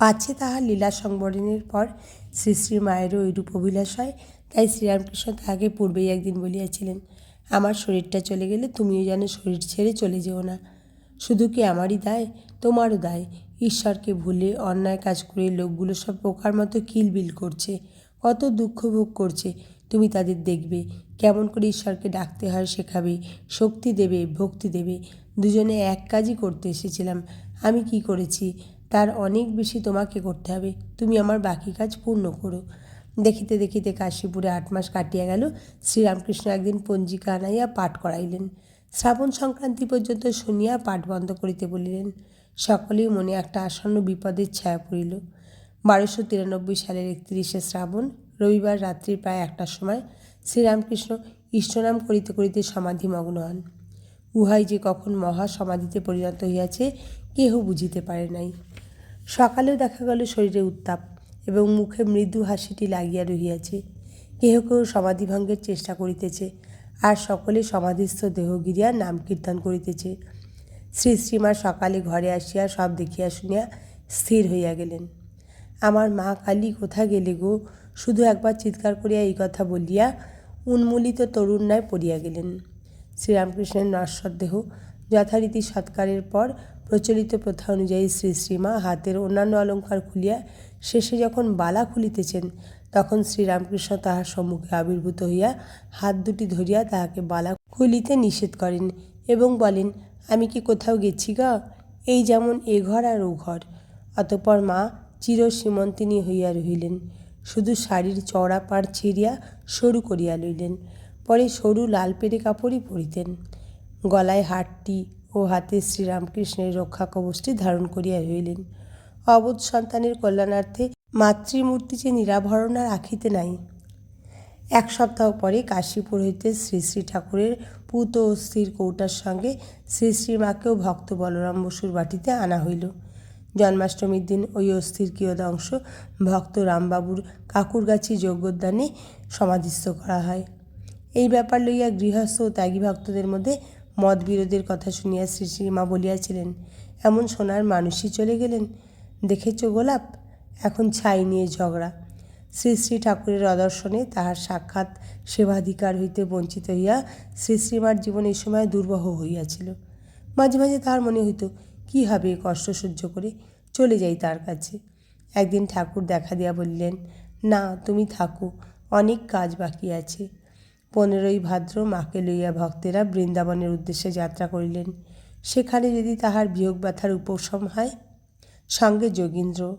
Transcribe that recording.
পাছে তাহার লীলা সংবরণের পর শ্রী শ্রী মায়েরও ওইরূপ অভিলাষ হয়। তাই শ্রীরামকৃষ্ণ তাহাকে পূর্বেই একদিন বলিয়াছিলেন, আমার শরীরটা চলে গেলে তুমিও যেন শরীর ছেড়ে চলে যেও না। শুধু কি আমারই দায়? তোমারও দায়। ঈশ্বরকে ভুলে অন্যায় কাজ করে লোকগুলো সব পোকার মতো কিলবিল করছে। কত দুঃখ ভোগ করছে। তুমি তাদের দেখবে। কেমন করে ঈশ্বরকে ডাকতে হয় শেখাবে। শক্তি দেবে, ভক্তি দেবে। দুজনে এক কাজই করতে এসেছিলাম। আমি কি করেছি? তার অনেক বেশি তোমাকে করতে হবে। তুমি আমার বাকি কাজ পূর্ণ করো। দেখিতে দেখিতে কাশীপুরে আট মাস কাটিয়া গেল। শ্রীরামকৃষ্ণ একদিন পঞ্জিকা আনাইয়া পাঠ করাইলেন। শ্রাবণ সংক্রান্তি পর্যন্ত শুনিয়া পাঠ বন্ধ করিতে বলিলেন। সকলেই মনে একটা আসন্ন বিপদের ছায়া পড়িল। বারোশো তিরানব্বই সালের একত্রিশে শ্রাবণ, রবিবার রাত্রি প্রায় একটার সময় শ্রীরামকৃষ্ণ ইষ্টনাম করিতে করিতে সমাধিমগ্ন হন। উহাই যে কখন মহা সমাধিতে পরিণত হইয়াছে, কেহ বুঝিতে পারে নাই। সকালেও দেখা গেল শরীরে উত্তাপ এবং মুখে মৃদু হাসিটি লাগিয়া রহিয়াছে। কেহ কেউ সমাধিভঙ্গের চেষ্টা করিতেছে আর সকলে সমাধিস্থ দেহগিরিয়া নাম কীর্তন করিতেছে। শ্রী শ্রীমা সকালে ঘরে আসিয়া সব দেখিয়া শুনিয়া স্থির হইয়া গেলেন। আমার মা কালী কোথা গেলে গো? শুধু একবার চিৎকার করিয়া এই কথা বলিয়া উন্মূলিত তরুণ ন্যায় পড়িয়া গেলেন। শ্রীরামকৃষ্ণের নশ্বর দেহ যথারীতি সৎকারের পর প্রচলিত প্রথা অনুযায়ী শ্রী শ্রীমা হাতের অন্যান্য অলঙ্কার খুলিয়া শেষে যখন বালা খুলিতেছেন, তখন শ্রীরামকৃষ্ণ তাহার সম্মুখে আবির্ভূত হইয়া হাত দুটি ধরিয়া তাহাকে বালা খুলিতে নিষেধ করেন এবং বলেন, আমি কি কোথাও গেছি গা? এই যেমন এ ঘর আর ও ঘর। অতঃপর মা চির সীমন্তিনী হইয়া রহিলেন। শুধু শাড়ির চওড়া পাড় ছিঁড়িয়া সরু করিয়া লইলেন। পরে সরু লাল পেরে কাপড়ই পরিতেন। গলায় হারটি ও হাতে শ্রীরামকৃষ্ণের রক্ষা কবচটি ধারণ করিয়া রইলেন অবোধ সন্তানের কল্যাণার্থে মাতৃমূর্তি যে নিরাভরণা রাখিতে নাই। এক সপ্তাহ পরে কাশীপুর হইতে শ্রী শ্রী ঠাকুরের পুত অস্থির কৌটার সঙ্গে শ্রী শ্রীমাকেও ভক্ত বলরাম বসুর বাটিতে আনা হইল। জন্মাষ্টমীর দিন ওই অস্থির কিয়দংশ ভক্ত রামবাবুর কাকুরগাছি যজ্ঞোদ্যানে সমাধিস্থ করা হয়। এই ব্যাপার লইয়া গৃহস্থ ও ত্যাগী ভক্তদের মধ্যে মত বিরোধের কথা শুনিয়া শ্রী শ্রীমা বলিয়াছিলেন, এমন সোনার মানুষই চলে গেলেন? দেখেছ গোলাপ? এখন ছাই নিয়ে ঝগড়া শ্রী শ্রী ঠাকুরের অদর্শনে তাহার সাক্ষাৎ সেবাধিকার হইতে বঞ্চিত হইয়া শ্রী শ্রীমার জীবন এই সময় দুর্বহ হইয়াছিল। মাঝে মাঝে তাহার মনে হইত, কী হবে কষ্ট সহ্য করে? চলে যাই তার কাছে একদিন ঠাকুর দেখা দিয়া বললেন, না, তুমি থাকো, অনেক কাজ বাকি আছে। পনেরোই ভাদ্র মাকে লইয়া ভক্তেরা বৃন্দাবনের উদ্দেশ্যে যাত্রা করিলেন। সেখানে যদি তাহার বিয়োগ ব্যথার উপশম হয়, সঙ্গে যোগীন্দ্র